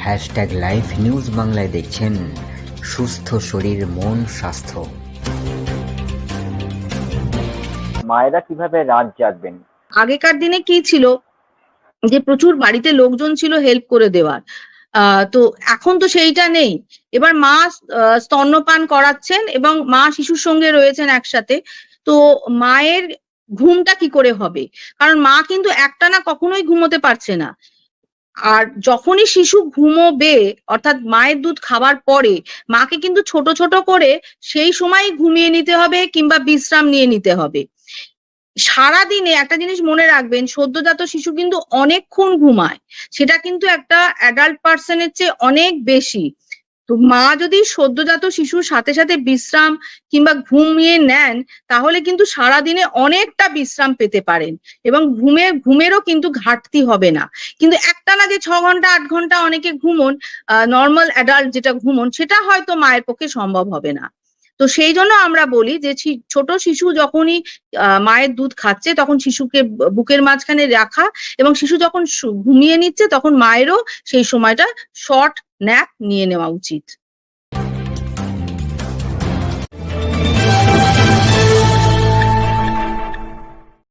Hashtag live news বাংলায় দেখছেন সুস্থ শরীর মন স্বাস্থ্য। মায়েরা কীভাবে রাত জাগবেন? আগেকার দিনে কি ছিল? যে প্রচুর বাড়িতে লোকজন ছিল হেল্প করে দেওয়ার। আহ, তো এখন তো সেইটা নেই। এবার মা আহ, স্তন্যপান করাচ্ছেন এবং মা শিশুর সঙ্গে রয়েছেন একসাথে। তো মায়ের ঘুমটা কি করে হবে? কারণ মা কিন্তু একটা না কখনোই ঘুমোতে পারছে না। আর যখনই শিশু ঘুমোবে, অর্থাৎ মায়ের দুধ খাবার পরে, মাকে কিন্তু ছোট ছোট করে সেই সময় ঘুমিয়ে নিতে হবে কিংবা বিশ্রাম নিয়ে নিতে হবে। সারা দিনে একটা জিনিস মনে রাখবেন, সদ্যজাত শিশু কিন্তু অনেকক্ষণ ঘুমায়। সেটা কিন্তু একটা অ্যাডাল্ট পার্সনের চেয়ে অনেক বেশি। তো মা যদি সদ্যজাত শিশুর সাথে সাথে বিশ্রাম কিংবা ঘুমিয়ে নেন, তাহলে কিন্তু সারা দিনে অনেকটা বিশ্রাম পেতে পারেন এবং ঘুমে, ঘুমেরও কিন্তু ঘাটতি হবে না। কিন্তু একটা না যে ছ ঘণ্টা, আট ঘণ্টা অনেকে ঘুমন নর্মাল অ্যাডাল্ট যেটা ঘুমন, সেটা হয়তো মায়ের পক্ষে সম্ভব হবে না। তো সেই জন্য আমরা বলি যে ছোট শিশু যখনই মায়ের দুধ খাচ্ছে, তখন শিশুকে বুকের মাঝখানে রাখা এবং শিশু যখন ঘুমিয়ে নিচ্ছে, তখন মায়েরও সেই সময়টা শর্ট ন্যাপ নিয়ে নেওয়া উচিত।